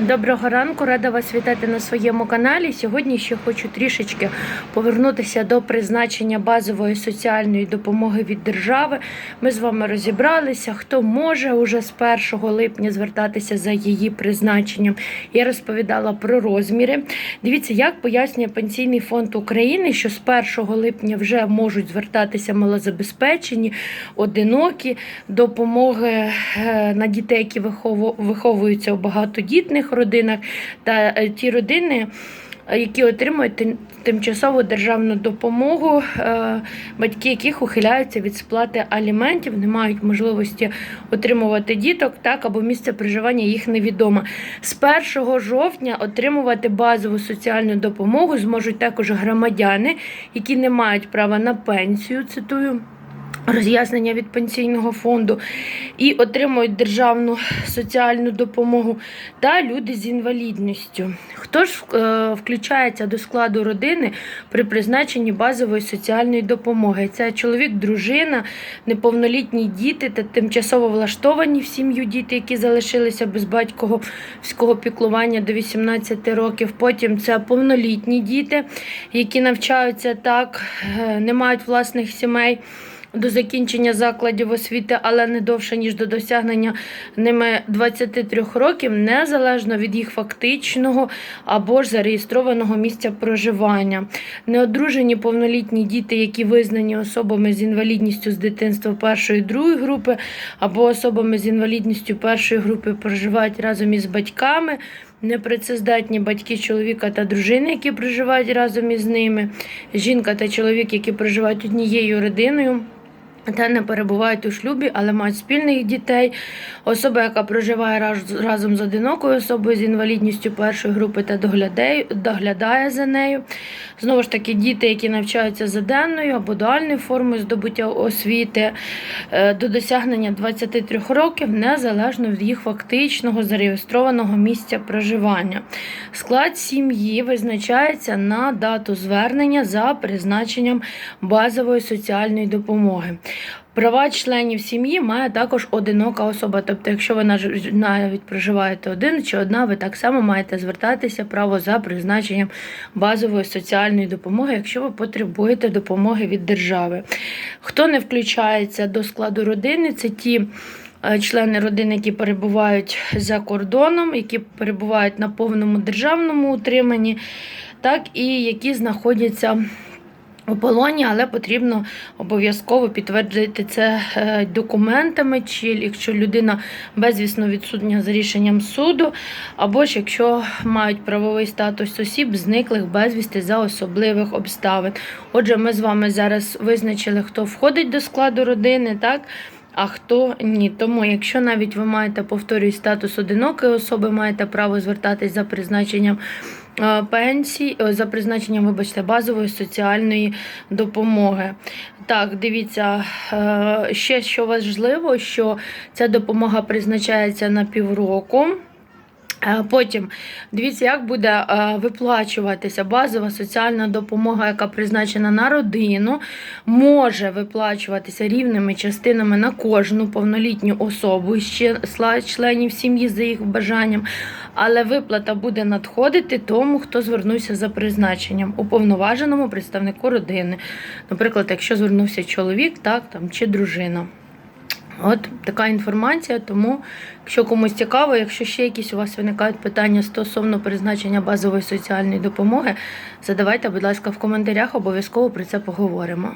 Доброго ранку, рада вас вітати на своєму каналі. Сьогодні ще хочу трішечки повернутися до призначення базової соціальної допомоги від держави. Ми з вами розібралися, хто може уже з 1 липня звертатися за її призначенням. Я розповідала про розміри. Дивіться, як пояснює Пенсійний фонд України, що з 1 липня вже можуть звертатися малозабезпечені, одинокі, допомоги е, на дітей, які виховуються у багатодітних родинах, та е, ті родини. е, Які отримують тимчасову державну допомогу, е, батьки яких ухиляються від сплати аліментів, не мають можливості отримувати діток, так або місце проживання їх невідоме. З 1 жовтня отримувати базову соціальну допомогу зможуть також громадяни, які не мають права на пенсію. Цитую. Роз'яснення від пенсійного фонду і отримують державну соціальну допомогу та люди з інвалідністю. Хто ж е, включається до складу родини при призначенні базової соціальної допомоги? Це чоловік, дружина, неповнолітні діти та тимчасово влаштовані в сім'ю діти, які залишилися без батьковського піклування до 18 років. Потім це повнолітні діти, які навчаються так, е, не мають власних сімей до закінчення закладів освіти, але не довше, ніж до досягнення ними 23 років, незалежно від їх фактичного або ж зареєстрованого місця проживання. Неодружені повнолітні діти, які визнані особами з інвалідністю з дитинства першої другої групи, або особами з інвалідністю першої групи проживають разом із батьками. Непрацездатні батьки чоловіка та дружини, які проживають разом із ними, жінка та чоловік, які проживають однією родиною. Та не перебувають у шлюбі, але мають спільних дітей. Особа, яка проживає разом з одинокою особою з інвалідністю першої групи та доглядає, за нею. Знову ж таки, діти, які навчаються за денною або дуальною формою здобуття освіти е, до досягнення 23 років, незалежно від їх фактичного зареєстрованого місця проживання. Склад сім'ї визначається на дату звернення за призначенням базової соціальної допомоги. Права членів сім'ї має також одинока особа. Тобто, якщо ви навіть проживаєте один чи одна, ви так само маєте звертатися право за призначенням базової соціальної допомоги, якщо ви потребуєте допомоги від держави. Хто не включається до складу родини, це ті. е, Члени родини, які перебувають за кордоном, які перебувають на повному державному утриманні, так і які знаходяться у полоні, але потрібно обов'язково підтвердити це е, документами, чи якщо людина безвісно відсутня за рішенням суду, або ж якщо мають правовий статус осіб, зниклих безвісти за особливих обставин. Отже, ми з вами зараз визначили, хто входить до складу родини, так? А хто ні. Тому, якщо навіть ви маєте, повторюю, статус одинокої особи, маєте право звертатись за призначенням пенсій, е, за призначенням, вибачте, базової соціальної допомоги. Так, дивіться, е, ще що важливо, що ця допомога призначається на півроку. Потім дивіться, як буде виплачуватися базова соціальна допомога, яка призначена на родину, може виплачуватися рівними частинами на кожну повнолітню особу з числа членів сім'ї за їх бажанням, але виплата буде надходити тому, хто звернувся за призначенням, уповноваженому представнику родини. Наприклад, якщо звернувся чоловік, так там чи дружина. От така інформація. Тому, якщо комусь цікаво, якщо ще якісь у вас виникають питання стосовно призначення базової соціальної допомоги, задавайте, будь ласка, в коментарях, обов'язково про це поговоримо.